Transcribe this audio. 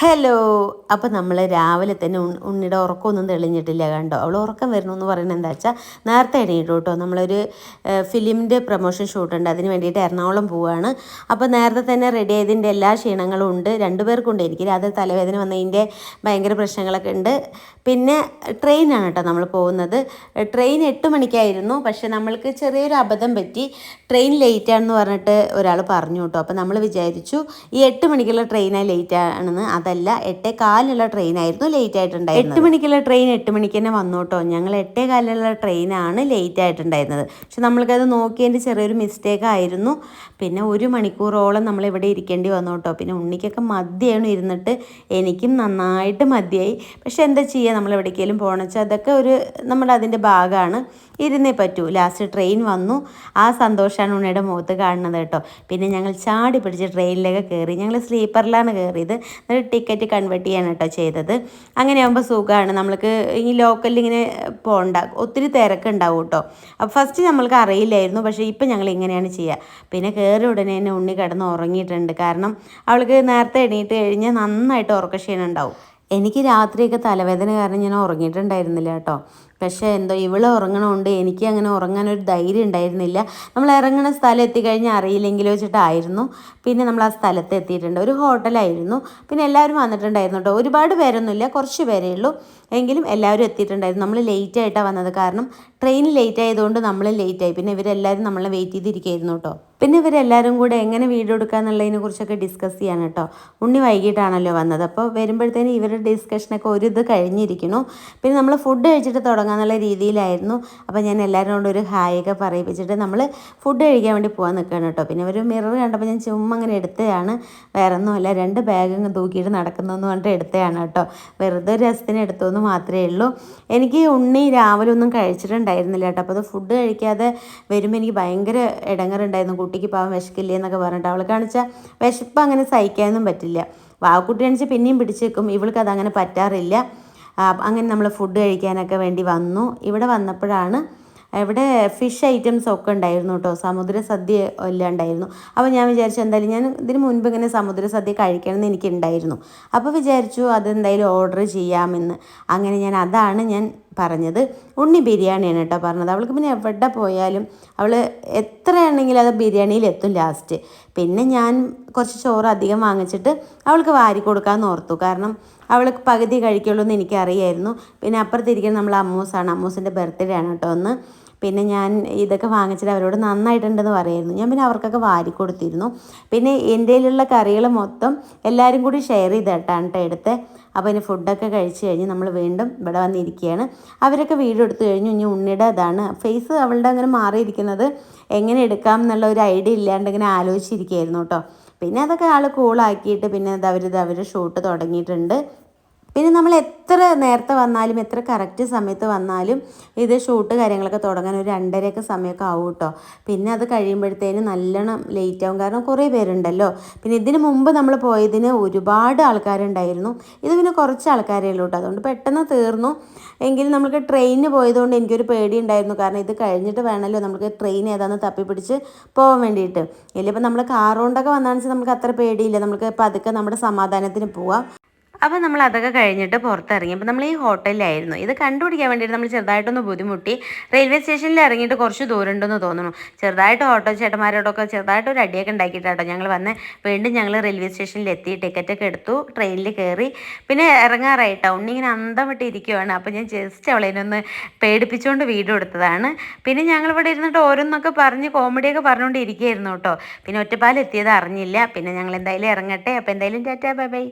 Hello. അപ്പോൾ നമ്മൾ രാവിലെ തന്നെ ഉണ്ണിയുടെ ഉറക്കമൊന്നും തെളിഞ്ഞിട്ടില്ല കണ്ടോ? അവൾ ഉറക്കം വരുന്നു എന്ന് പറയുന്നത് എന്താ വെച്ചാൽ നേരത്തെ എണീറ്റു കേട്ടോ. നമ്മളൊരു ഫിലിമിന്റെ പ്രൊമോഷൻ ഷൂട്ടുണ്ട് അതിന് വേണ്ടിയിട്ട് എറണാകുളം പോവുകയാണ് അപ്പോൾ നേരത്തെ തന്നെ റെഡി ആയതിന്റെ എല്ലാ ക്ഷീണങ്ങളും ഉണ്ട്. രണ്ടുപേർക്കുണ്ട് എനിക്ക് രാത്രി തലവേദന വന്നതിന്റെ ഭയങ്കര പ്രശ്നങ്ങളൊക്കെ ഉണ്ട്. പിന്നെ ട്രെയിനാണ് കേട്ടോ നമ്മൾ പോകുന്നത്. ട്രെയിൻ എട്ട് മണിക്കായിരുന്നു. പക്ഷേ നമ്മൾക്ക് ചെറിയൊരു അബദ്ധം പറ്റി. ട്രെയിൻ ലേറ്റ് ആണെന്ന് പറഞ്ഞിട്ട് ഒരാൾ പറഞ്ഞു കേട്ടോ. അപ്പോൾ നമ്മൾ വിചാരിച്ചു ഈ എട്ട് മണിക്കുള്ള ട്രെയിനാണ് ലേറ്റ് ആണെന്ന്. അതല്ല എട്ടേ ട്രെയിൻ ആയിരുന്നു ലേറ്റ് ആയിട്ടുണ്ടായിരുന്നത് എട്ട് മണിക്കുള്ള ട്രെയിൻ എട്ട് മണിക്ക് തന്നെ വന്നു കേട്ടോ. ഞങ്ങൾ എട്ടേ ട്രെയിൻ ആണ് ലേറ്റ് ആയിട്ടുണ്ടായിരുന്നത് പക്ഷെ നമ്മൾക്കത് നോക്കിയതിന്റെ ചെറിയൊരു മിസ്റ്റേക്ക് ആയിരുന്നു. പിന്നെ ഒരു മണിക്കൂറോളം നമ്മൾ ഇവിടെ ഇരിക്കേണ്ടി വന്നു കേട്ടോ. പിന്നെ ഉണ്ണിക്കൊക്കെ മദ്യമാണ് ഇരുന്നിട്ട് എനിക്കും നന്നായിട്ട് മദ്യമായി പക്ഷെ എന്താ ചെയ്യുക? നമ്മൾ എവിടേക്കെങ്കിലും പോകണം വെച്ചാൽ അതൊക്കെ ഒരു നമ്മുടെ അതിന്റെ ഭാഗമാണ്. ഇരുന്നേ പറ്റൂ. ലാസ്റ്റ് ട്രെയിൻ വന്നു. ആ സന്തോഷമാണ് ഉണ്ണിയുടെ മുഖത്ത് കാണുന്നത് കേട്ടോ. പിന്നെ ഞങ്ങൾ ചാടി പിടിച്ച് ട്രെയിനിലൊക്കെ കയറി. ഞങ്ങൾ സ്ലീപ്പറിലാണ് കയറിയത്. എന്നിട്ട് ടിക്കറ്റ് കൺവേർട്ട് ചെയ്യാൻ കേട്ടോ ചെയ്തത്. അങ്ങനെ ആകുമ്പോൾ സുഖമാണ് നമ്മൾക്ക് ഈ ലോക്കലിൽ ഇങ്ങനെ പോകണ്ട ഒത്തിരി തിരക്കുണ്ടാവും കേട്ടോ അപ്പോൾ ഫസ്റ്റ് നമ്മൾക്ക് അറിയില്ലായിരുന്നു. പക്ഷേ ഇപ്പം ഞങ്ങൾ ഇങ്ങനെയാണ് ചെയ്യുക പിന്നെ കയറി ഉടനെ തന്നെ ഉണ്ണി കിടന്ന് ഉറങ്ങിയിട്ടുണ്ട്. കാരണം അവൾക്ക് നേരത്തെ എണീറ്റ് കഴിഞ്ഞാൽ നന്നായിട്ട് ഉറക്കക്ഷീണം ഉണ്ടാവും. എനിക്ക് രാത്രിയൊക്കെ തലവേദന കാരണം ഞാൻ ഉറങ്ങിയിട്ടുണ്ടായിരുന്നില്ല കേട്ടോ പക്ഷേ എന്തോ ഇവൾ ഉറങ്ങണമുണ്ട് എനിക്ക് അങ്ങനെ ഉറങ്ങാനൊരു ധൈര്യം ഉണ്ടായിരുന്നില്ല. നമ്മൾ ഇറങ്ങുന്ന സ്ഥലം എത്തിക്കഴിഞ്ഞാൽ അറിയില്ലെങ്കിലോ വെച്ചിട്ടായിരുന്നു പിന്നെ നമ്മൾ ആ സ്ഥലത്ത് എത്തിയിട്ടുണ്ട്. ഒരു ഹോട്ടലായിരുന്നു. പിന്നെ എല്ലാവരും വന്നിട്ടുണ്ടായിരുന്നു കേട്ടോ. ഒരുപാട് പേരൊന്നുമില്ല കുറച്ച് പേരേ ഉള്ളൂ. എങ്കിലും എല്ലാവരും എത്തിയിട്ടുണ്ടായിരുന്നു. നമ്മൾ ലേറ്റ് ആയിട്ടാണ് വന്നത്. കാരണം ട്രെയിൻ ലേറ്റ് ആയതുകൊണ്ട് നമ്മൾ ലേറ്റായി. പിന്നെ ഇവരെല്ലാവരും നമ്മളെ വെയിറ്റ് ചെയ്തിരിക്കുകയായിരുന്നു കേട്ടോ. പിന്നെ ഇവരെല്ലാവരും കൂടെ എങ്ങനെ വീഡിയോ എടുക്കുക എന്നുള്ളതിനെ കുറിച്ചൊക്കെ ഡിസ്കസ് ചെയ്യാൻ കേട്ടോ. ഉണ്ണി വൈകിട്ടാണല്ലോ വന്നത്. അപ്പോൾ വരുമ്പോഴത്തേനും ഇവരുടെ ഡിസ്കഷനൊക്കെ ഒരു ഇത് കഴിഞ്ഞിരിക്കുന്നു. പിന്നെ നമ്മൾ ഫുഡ് കഴിച്ചിട്ട് തുടങ്ങാന്നുള്ള രീതിയിലായിരുന്നു. അപ്പോൾ ഞാൻ എല്ലാവരും കൊണ്ട് ഒരു ഹായൊക്കെ പറയിപ്പിച്ചിട്ട് നമ്മൾ ഫുഡ് കഴിക്കാൻ വേണ്ടി പോകാൻ നിൽക്കുകയാണ് കേട്ടോ. പിന്നെ ഒരു മിറർ കണ്ടപ്പോൾ ഞാൻ ചുമ്മാ അങ്ങനെ എടുത്തതാണ്. വേറെ ഒന്നുമല്ല രണ്ട് ബാഗ് തൂക്കിയിട്ട് നടക്കുന്നതെന്ന് പറഞ്ഞിട്ട് എടുത്തതാണ് കേട്ടോ. വെറുതെ ഒരു രസത്തിന് എടുത്തതെന്ന് മാത്രമേ ഉള്ളൂ. എനിക്ക് ഉണ്ണി രാവിലെ ഒന്നും കഴിച്ചിട്ടുണ്ടായിരുന്നില്ല കേട്ടോ. അപ്പോൾ അത് ഫുഡ് കഴിക്കാതെ വരുമ്പോൾ എനിക്ക് ഭയങ്കര ഇടങ്ങറുണ്ടായിരുന്നു. കുട്ടിക്ക് പാവം വിശക്കില്ലേ എന്നൊക്കെ പറഞ്ഞിട്ട് അവൾ കാണിച്ചാൽ വിശപ്പ് അങ്ങനെ സഹിക്കാനൊന്നും പറ്റില്ല. വാവക്കുട്ടി കാണിച്ച് പിന്നെയും പിടിച്ചേക്കും ഇവൾക്ക് അതങ്ങനെ പറ്റാറില്ല. അങ്ങനെ നമ്മൾ ഫുഡ് കഴിക്കാനൊക്കെ വേണ്ടി വന്നു. ഇവിടെ വന്നപ്പോഴാണ് ഇവിടെ ഫിഷ് ഐറ്റംസ് ഒക്കെ ഉണ്ടായിരുന്നു കേട്ടോ. സമുദ്ര സദ്യ എല്ലാം ഉണ്ടായിരുന്നു. അപ്പോൾ ഞാൻ വിചാരിച്ചു എന്തായാലും ഞാൻ ഇതിന് മുൻപ് ഇങ്ങനെ സമുദ്ര സദ്യ കഴിക്കണമെന്ന് എനിക്കുണ്ടായിരുന്നു. അപ്പോൾ വിചാരിച്ചു അതെന്തായാലും ഓർഡർ ചെയ്യാമെന്ന്. അങ്ങനെ ഞാൻ അതാണ് ഞാൻ പറഞ്ഞത്. ഉണ്ണി ബിരിയാണിയാണ് കേട്ടോ പറഞ്ഞത്. അവൾക്ക് പിന്നെ എവിടെ പോയാലും അവൾ എത്രയാണെങ്കിലും അത് ബിരിയാണിയിൽ എത്തും ലാസ്റ്റ് പിന്നെ ഞാൻ കുറച്ച് ചോറ് അധികം വാങ്ങിച്ചിട്ട് അവൾക്ക് വാരി കൊടുക്കാമെന്ന് ഓർത്തു. കാരണം അവൾക്ക് പകുതി കഴിക്കുള്ളൂ എന്ന് എനിക്കറിയായിരുന്നു. പിന്നെ അപ്പുറത്തിരിക്കുന്ന നമ്മൾ അമ്മൂസാണ്. അമ്മൂസിന്റെ ബർത്ത്ഡേ ആണ് കേട്ടോ ഒന്ന് പിന്നെ ഞാൻ ഇതൊക്കെ വാങ്ങിച്ചിട്ട് അവരോട് നന്നായിട്ടുണ്ടെന്ന് പറയായിരുന്നു ഞാൻ പിന്നെ അവർക്കൊക്കെ വാരി കൊടുത്തിരുന്നു. പിന്നെ എന്റെ കറികൾ മൊത്തം എല്ലാവരും കൂടി ഷെയർ ചെയ്തിട്ടാണ് കേട്ടോ എടുത്ത്. അപ്പോൾ ഇനി ഫുഡൊക്കെ കഴിച്ച് കഴിഞ്ഞ് നമ്മൾ വീണ്ടും ഇവിടെ വന്നിരിക്കുകയാണ്. അവരൊക്കെ വീഡിയോ എടുത്തു കഴിഞ്ഞു. ഇനി ഉണ്ണിയുടെ ഇതാണ്. ഫേസ് അവളുടെ അങ്ങനെ മാറിയിരിക്കുന്നത് എങ്ങനെ എടുക്കാം എന്നുള്ള ഒരു ഐഡിയ ഇല്ലാണ്ട് ഇങ്ങനെ ആലോചിച്ചിരിക്കുകയായിരുന്നു കേട്ടോ. പിന്നെ അതൊക്കെ ആൾ കൂളാക്കിയിട്ട് പിന്നെ അവർ അവർ ഷൂട്ട് തുടങ്ങിയിട്ടുണ്ട്. പിന്നെ നമ്മൾ എത്ര നേരത്തെ വന്നാലും എത്ര കറക്റ്റ് സമയത്ത് വന്നാലും ഇത് ഷൂട്ട് കാര്യങ്ങളൊക്കെ തുടങ്ങാൻ ഒരു രണ്ടരയൊക്കെ സമയമൊക്കെ ആവും കേട്ടോ. പിന്നെ അത് കഴിയുമ്പോഴത്തേനും നല്ലോണം ലേറ്റ് ആവും. കാരണം കുറേ പേരുണ്ടല്ലോ. പിന്നെ ഇതിന് മുമ്പ് നമ്മൾ പോയതിന് ഒരുപാട് ആൾക്കാരുണ്ടായിരുന്നു. ഇത് പിന്നെ കുറച്ച് ആൾക്കാരേ ഉള്ളൂ കേട്ടോ. അതുകൊണ്ട് പെട്ടെന്ന് തീർന്നു. എങ്കിലും നമുക്ക് ട്രെയിനിന് പോയതുകൊണ്ട് എനിക്കൊരു പേടി ഉണ്ടായിരുന്നു കാരണം ഇത് കഴിഞ്ഞിട്ട് വേണമല്ലോ നമുക്ക് ട്രെയിൻ ഏതാണെന്ന് തപ്പിപ്പിടിച്ച് പോകാൻ വേണ്ടിയിട്ട്. ഇല്ലിപ്പോൾ നമ്മൾ കാറുകൊണ്ടൊക്കെ വന്നാണെന്ന് വെച്ചാൽ നമുക്ക് അത്ര പേടിയില്ല. നമുക്ക് പതുക്കെ നമ്മുടെ സമാധാനത്തിന് പോവാം. അപ്പോൾ നമ്മൾ അതൊക്കെ കഴിഞ്ഞിട്ട് പുറത്തിറങ്ങി. അപ്പോൾ നമ്മൾ ഈ ഹോട്ടലിലായിരുന്നു. ഇത് കണ്ടുപിടിക്കാൻ വേണ്ടിയിട്ട് നമ്മൾ ചെറുതായിട്ടൊന്ന് ബുദ്ധിമുട്ടി. റെയിൽവേ സ്റ്റേഷനിൽ ഇറങ്ങിയിട്ട് കുറച്ച് ദൂരം ഉണ്ടെന്ന് തോന്നുന്നു. ചെറുതായിട്ട് ഓട്ടോ ചേട്ടന്മാരോടൊക്കെ ചെറുതായിട്ട് ഒരു അടിയൊക്കെ ഉണ്ടാക്കിയിട്ടാട്ടോ ഞങ്ങൾ വന്ന്. വീണ്ടും ഞങ്ങൾ റെയിൽവേ സ്റ്റേഷനിൽ എത്തി. ടിക്കറ്റൊക്കെ എടുത്തു. ട്രെയിനിൽ കയറി. പിന്നെ ഇറങ്ങാറായിട്ടോ. ഉണ്ണിങ്ങനെ അന്തം വിട്ട് ഇരിക്കുവാണ്. അപ്പോൾ ഞാൻ ജസ്റ്റ് അവളതിനൊന്ന് പേടിപ്പിച്ചുകൊണ്ട് വീഡിയോ എടുത്തതാണ്. പിന്നെ ഞങ്ങളിവിടെ ഇരുന്നിട്ട് ഓരോന്നൊക്കെ പറഞ്ഞ് കോമഡിയൊക്കെ പറഞ്ഞുകൊണ്ട് ഇരിക്കുകയായിരുന്നു കേട്ടോ. പിന്നെ ഒറ്റപ്പാലെത്തിയത് അറിഞ്ഞില്ല. പിന്നെ ഞങ്ങൾ എന്തായാലും ഇറങ്ങട്ടെ. അപ്പോൾ എന്തായാലും ടാറ്റാ. Bye bye.